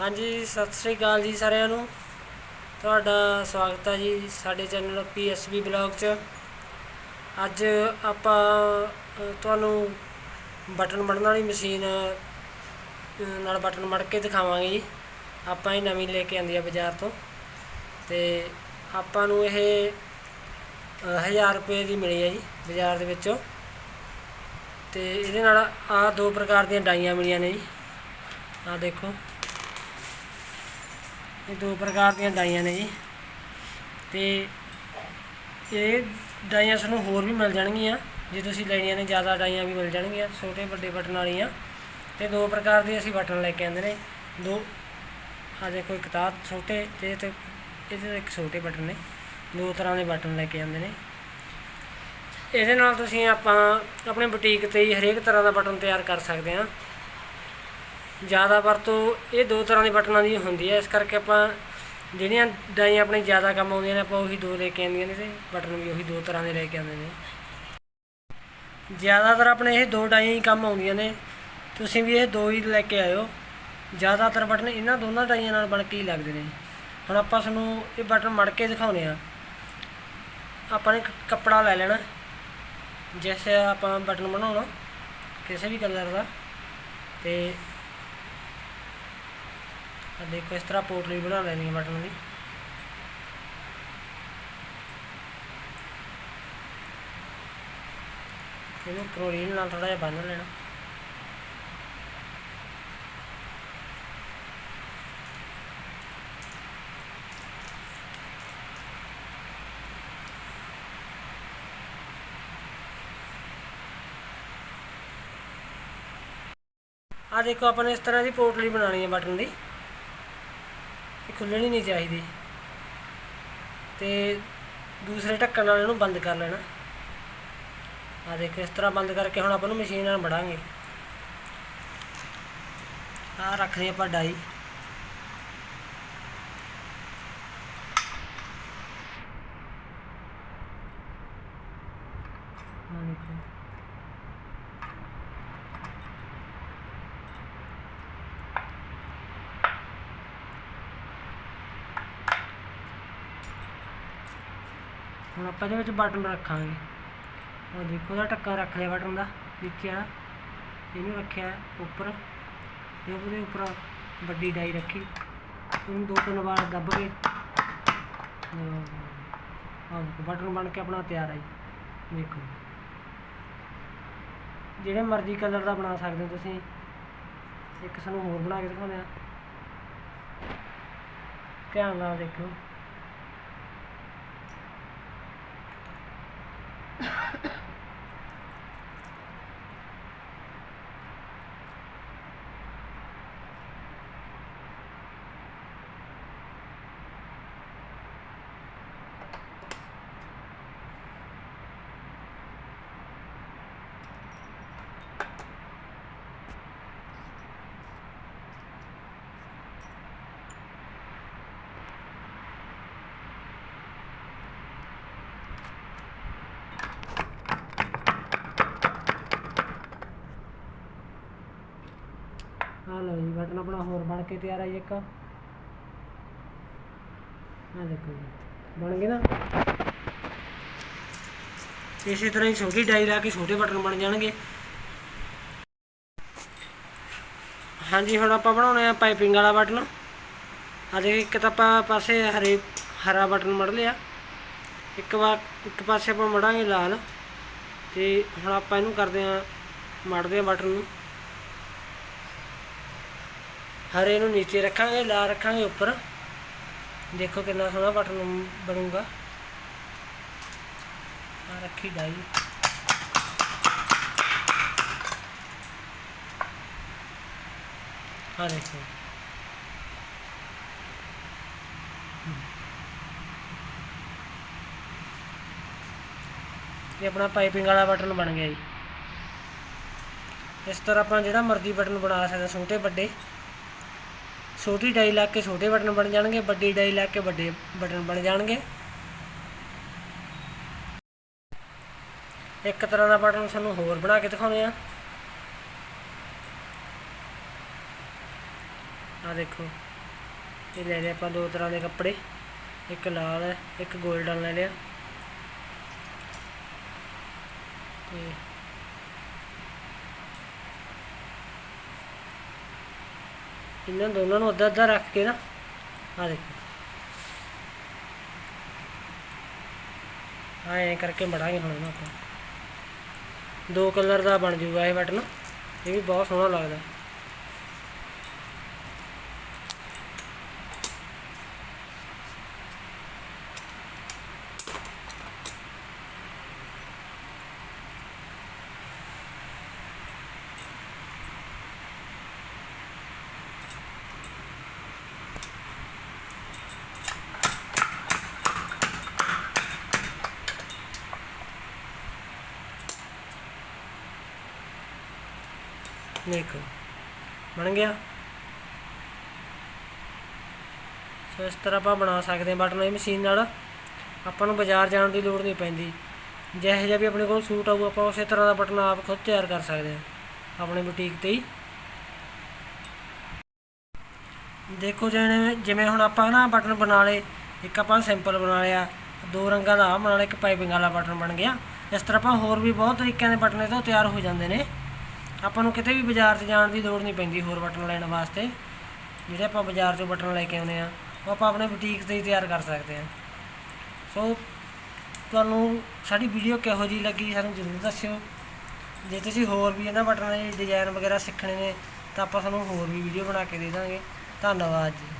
ਹਾਂਜੀ, ਸਤਿ ਸ੍ਰੀ ਅਕਾਲ ਜੀ ਸਾਰਿਆਂ ਨੂੰ। ਤੁਹਾਡਾ ਸਵਾਗਤ ਹੈ ਜੀ ਸਾਡੇ ਚੈਨਲ ਪੀਐਸਬੀ ਬਲੌਗ 'ਚ। ਅੱਜ ਆਪਾਂ ਤੁਹਾਨੂੰ ਬਟਨ ਮੜਨ ਵਾਲੀ ਮਸ਼ੀਨ ਨਾਲ ਬਟਨ ਮੜ ਕੇ ਦਿਖਾਵਾਂਗੇ ਜੀ। ਆਪਾਂ ਇਹ ਨਵੀਂ ਲੈ ਕੇ ਆਂਦੀ ਆ ਬਾਜ਼ਾਰ ਤੋਂ। ਤੇ ਆਪਾਂ ਨੂੰ ਇਹ 1000 ਰੁਪਏ ਦੀ ਮਿਲੀ ਹੈ ਜੀ ਬਾਜ਼ਾਰ ਦੇ ਵਿੱਚੋਂ। ਤੇ ਇਹਦੇ ਨਾਲ ਆ ਦੋ ਪ੍ਰਕਾਰ ਦੀਆਂ ਡਾਈਆਂ ਮਿਲੀਆਂ ਨੇ ਜੀ। ਆ ਦੇਖੋ। ਇਹ ਦੋ ਪ੍ਰਕਾਰ ਦੀਆਂ ਡਾਈਆਂ ਨੇ ਜੀ। ਤੇ ਇਹ ਡਾਈਆਂ ਸਾਨੂੰ ਹੋਰ ਵੀ ਮਿਲ ਜਾਣਗੀਆਂ। ਜੇ ਤੁਸੀਂ ਲੈਣੀਆਂ ਨੇ, ਜ਼ਿਆਦਾ ਡਾਈਆਂ ਵੀ ਮਿਲ ਜਾਣਗੀਆਂ, ਛੋਟੇ, ਵੱਡੇ ਬਟਨ ਵਾਲੀਆਂ। ਤੇ ਦੋ ਪ੍ਰਕਾਰ ਦੇ ਅਸੀਂ ਬਟਨ ਲੈ ਕੇ ਆਂਦੇ ਨੇ। ਦੋ ਆ ਦੇਖੋ, ਇੱਕ ਤਾਂ ਛੋਟੇ ਤੇ ਤੇ ਇਹਦੇ ਇੱਕ ਛੋਟੇ ਬਟਨ ਨੇ। ਦੋ ਤਰ੍ਹਾਂ ਦੇ ਬਟਨ ਲੈ ਕੇ ਆਂਦੇ ਨੇ। ਇਹਦੇ ਨਾਲ ਤੁਸੀਂ ਆਪਾਂ ਆਪਣੇ ਬੁਟੀਕ ਤੇ ਹੀ ਹਰੇਕ ਤਰ੍ਹਾਂ ਦਾ ਬਟਨ ਤਿਆਰ ਕਰ ਸਕਦੇ ਹਾਂ। ਜ਼ਿਆਦਾ ਵਰਤੋਂ ਇਹ ਦੋ ਤਰ੍ਹਾਂ ਦੇ ਬਟਨਾਂ ਦੀ ਹੁੰਦੀ ਹੈ। ਇਸ ਕਰਕੇ ਆਪਾਂ ਜਿਹੜੀਆਂ ਡਾਈਆਂ ਆਪਣੇ ਜ਼ਿਆਦਾ ਕੰਮ ਆਉਂਦੀਆਂ ਨੇ, ਆਪਾਂ ਉਹੀ ਦੋ ਲੈ ਕੇ ਆਉਂਦੀਆਂ ਨੇ ਤੇ ਬਟਨ ਵੀ ਉਹੀ ਦੋ ਤਰ੍ਹਾਂ ਦੇ ਲੈ ਕੇ ਆਉਂਦੇ ਨੇ। ਜ਼ਿਆਦਾਤਰ ਆਪਣੇ ਇਹ ਦੋ ਡਾਈਆਂ ਹੀ ਕੰਮ ਆਉਂਦੀਆਂ ਨੇ। ਤੁਸੀਂ ਵੀ ਇਹ ਦੋ ਹੀ ਲੈ ਕੇ ਆਇਓ। ਜ਼ਿਆਦਾਤਰ ਬਟਨ ਇਹਨਾਂ ਦੋਨਾਂ ਡਾਈਆਂ ਨਾਲ ਬਣ ਕੇ ਹੀ ਲੱਗਦੇ ਨੇ। ਹੁਣ ਆਪਾਂ ਤੁਹਾਨੂੰ ਇਹ ਬਟਨ ਮੜ ਕੇ ਦਿਖਾਉਣੇ ਆ ਆਪਾਂ ਨੇ ਕੱਪੜਾ ਲੈ ਲੈਣਾ। ਜਿਸ ਆਪਾਂ ਬਟਨ ਬਣਾਉਣਾ, ਕਿਸੇ ਵੀ ਕਲਰ ਦਾ। ਤੇ ਆ ਦੇਖੋ ਇਸ ਤਰ੍ਹਾਂ ਪੋਟਲੀ ਬਣਾ ਲੈਣੀ ਹੈ ਬਟਨ ਦੀ ਇਹਨੂੰ ਕਲੋਰੀਨ ਨਾਲ ਥੋੜਾ ਜਿਹਾ ਬੰਨ ਲੈਣਾ ਆ ਦੇਖੋ ਆਪਾਂ ਨੇ ਇਸ ਤਰ੍ਹਾਂ ਦੀ ਪੋਟਲੀ ਬਣਾਉਣੀ ਹੈ ਬਟਨ ਦੀ ਇਹ ਖੁੱਲਣੀ ਨਹੀਂ ਚਾਹੀਦੀ। ਤੇ ਦੂਸਰੇ ਢੱਕਣ ਨਾਲ ਇਹਨੂੰ ਬੰਦ ਕਰ ਲੈਣਾ। ਆ ਦੇਖੋ, ਇਸ ਤਰ੍ਹਾਂ ਬੰਦ ਕਰਕੇ ਹੁਣ ਆਪਾਂ ਨੂੰ ਮਸ਼ੀਨ ਨਾਲ ਮੜਾਂਗੇ। ਆ ਰੱਖ ਆਪਾਂ ਡਾਈ। ਆ ਦੇਖੋ। ਹੁਣ ਆਪਾਂ ਇਹਦੇ ਵਿੱਚ ਬਟਨ ਰੱਖਾਂਗੇ। ਉਹ ਦੇਖੋ ਦਾ ਟੱਕਾ ਰੱਖ ਲਿਆ ਬਟਨ ਦਾ, ਨੀਚੇ ਵਾਲਾ। ਇਹਨੂੰ ਰੱਖਿਆ ਉੱਪਰ। ਤੇ ਉਹਦੇ ਉੱਪਰ ਵੱਡੀ ਡਾਈ ਰੱਖੀ। ਇਹਨੂੰ ਦੋ ਤਿੰਨ ਵਾਰ ਦੱਬ ਕੇ। ਆਹ ਬਟਨ ਬਣ ਕੇ ਆਪਣਾ ਤਿਆਰ ਹੈ ਦੇਖੋ। ਜਿਹੜੇ ਮਰਜ਼ੀ ਕਲਰ ਦਾ ਬਣਾ ਸਕਦੇ ਹੋ ਤੁਸੀਂ। ਇੱਕ ਸਾਨੂੰ ਹੋਰ ਬਣਾ ਕੇ ਦਿਖਾਉਂਦੇ ਆ। ਧਿਆਨ ਨਾਲ ਦੇਖੋ ਆ ਲਓ ਜੀ ਬਟਨ ਆਪਣਾ ਹੋਰ ਬਣ ਕੇ ਤਿਆਰ ਹੈ ਇੱਕ। ਆ ਦੇਖੋ ਬਣ ਗਏ ਨਾ। ਇਸੇ ਤਰ੍ਹਾਂ ਹੀ ਛੋਟੀ ਡਾਈ ਲਾ ਕੇ ਛੋਟੇ ਬਟਨ ਬਣ ਜਾਣਗੇ। ਹਾਂਜੀ, ਹੁਣ ਆਪਾਂ ਬਣਾਉਣੇ ਆ ਪਾਈਪਿੰਗ ਵਾਲਾ ਬਟਨ। ਆ ਦੇਖ, ਇੱਕ ਤਾਂ ਆਪਾਂ ਪਾਸੇ ਹਰੇ, ਹਰਾ ਬਟਨ ਮੜ ਲਿਆ। ਇੱਕ ਵਾਰ ਇੱਕ ਪਾਸੇ ਆਪਾਂ ਮੜਾਂਗੇ ਲਾਲ। ਤੇ ਹੁਣ ਆਪਾਂ ਇਹਨੂੰ ਕਰਦੇ ਆ, ਮੜਦੇ ਆ ਬਟਨ ਨੂੰ। ਹਰੇ ਨੂੰ ਨੀਚੇ ਰੱਖਾਂਗੇ ਲਾਲ ਰੱਖਾਂਗੇ ਉੱਪਰ। ਦੇਖੋ ਕਿੰਨਾ ਸੋਹਣਾ ਬਟਨ ਬਣੂਗਾ। ਆ ਰੱਖੀ ਡਾਈ। ਆ ਦੇਖੋ। ਇਹ ਆਪਣਾ ਪਾਈਪਿੰਗ ਵਾਲਾ ਬਟਨ ਬਣ ਗਿਆ ਜੀ। ਇਸ ਤਰ੍ਹਾਂ ਆਪਾਂ ਜਿਹੜਾ ਮਰਜ਼ੀ ਬਟਨ ਬਣਾ ਸਕਦੇ ਹਾਂ, ਛੋਟੇ ਵੱਡੇ। ਛੋਟੀ ਡਾਈ ਲਾ ਕੇ ਛੋਟੇ ਬਟਨ ਬਣ ਜਾਣਗੇ, ਵੱਡੀ ਡਾਈ ਲਾ ਕੇ ਵੱਡੇ ਬਟਨ ਬਣ ਜਾਣਗੇ। ਇੱਕ ਤਰ੍ਹਾਂ ਦਾ ਬਟਨ ਸਾਨੂੰ ਹੋਰ ਬਣਾ ਕੇ ਦਿਖਾਉਂਦੇ ਆ ਆ ਦੇਖੋ, ਇਹ ਲੈ ਲਿਆ ਆਪਾਂ ਦੋ ਤਰ੍ਹਾਂ ਦੇ ਕੱਪੜੇ, ਇੱਕ ਲਾਲ ਹੈ, ਇੱਕ 골ਡਨ ਲੈ ਲਿਆ। ਤੇ ਇਹਨਾਂ ਦੋਨਾਂ ਨੂੰ ਅੱਧਾ ਅੱਧਾ ਰੱਖ ਕੇ ਨਾ ਆ ਦੇਖੋ। ਆ ਐਂ ਕਰਕੇ ਮੜਾਂਗੇ ਹੁਣ ਇਹਨੂੰ ਆਪਾਂ। ਦੋ ਕਲਰ ਦਾ ਬਣ ਜੂਗਾ ਇਹ ਬਟਨ, ਇਹ ਵੀ ਬਹੁਤ ਸੋਹਣਾ ਲੱਗਦਾ। ਦੇਖੋ ਬਣ ਗਿਆ। ਸੋ ਇਸ ਤਰ੍ਹਾਂ ਆਪਾਂ ਬਣਾ ਸਕਦੇ ਹਾਂ ਬਟਨ ਇਹ ਮਸ਼ੀਨ ਨਾਲ। ਆਪਾਂ ਨੂੰ ਬਾਜ਼ਾਰ ਜਾਣ ਦੀ ਲੋੜ ਨਹੀਂ ਪੈਂਦੀ। ਜਿਹੋ ਜਿਹਾ ਵੀ ਆਪਣੇ ਕੋਲ ਸੂਟ ਆਊ, ਆਪਾਂ ਉਸੇ ਤਰ੍ਹਾਂ ਦਾ ਬਟਨ ਆਪ ਖੁਦ ਤਿਆਰ ਕਰ ਸਕਦੇ ਹਾਂ, ਆਪਣੇ ਬੁਟੀਕ ਤੇ ਹੀ। ਦੇਖੋ ਜਿਵੇਂ ਜਿਵੇਂ ਹੁਣ ਆਪਾਂ ਨਾ ਬਟਨ ਬਣਾ ਲਏ, ਇੱਕ ਆਪਾਂ ਸਿੰਪਲ ਬਣਾ ਲਿਆ, ਦੋ ਰੰਗਾਂ ਦਾ ਆਹ ਬਣਾ ਲਿਆ, ਇੱਕ ਪਾਈਪਿੰਗ ਵਾਲਾ ਬਟਨ ਬਣ ਗਿਆ। ਇਸ ਤਰ੍ਹਾਂ ਆਪਾਂ ਹੋਰ ਵੀ ਬਹੁਤ ਤਰੀਕਿਆਂ ਦੇ ਬਟਨ ਇਹ ਤੋਂ ਤਿਆਰ ਹੋ ਜਾਂਦੇ ਨੇ। ਆਪਾਂ ਨੂੰ ਕਿਤੇ ਵੀ ਬਾਜ਼ਾਰ 'ਚ ਜਾਣ ਦੀ ਲੋੜ ਨਹੀਂ ਪੈਂਦੀ ਹੋਰ ਬਟਨ ਲੈਣ ਵਾਸਤੇ। ਜਿਹੜੇ ਆਪਾਂ ਬਾਜ਼ਾਰ 'ਚੋਂ ਬਟਨ ਲੈ ਕੇ ਆਉਂਦੇ ਆ ਉਹ ਆਪਾਂ ਆਪਣੇ ਬੁਟੀਕ ਤੇ ਹੀ ਤਿਆਰ ਕਰ ਸਕਦੇ ਹਾਂ। ਸੋ, ਤੁਹਾਨੂੰ ਸਾਡੀ ਵੀਡੀਓ ਕਿਹੋ ਜਿਹੀ ਲੱਗੀ ਸਾਨੂੰ ਜ਼ਰੂਰ ਦੱਸਿਓ। ਜੇ ਤੁਸੀਂ ਹੋਰ ਵੀ ਇਹਨਾਂ ਬਟਨਾਂ ਦੇ ਡਿਜ਼ਾਈਨ ਵਗੈਰਾ ਸਿੱਖਣੇ ਨੇ, ਤਾਂ ਆਪਾਂ ਤੁਹਾਨੂੰ ਹੋਰ ਵੀ ਵੀਡੀਓ ਬਣਾ ਕੇ ਦੇ ਦਾਂਗੇ। ਧੰਨਵਾਦ ਜੀ।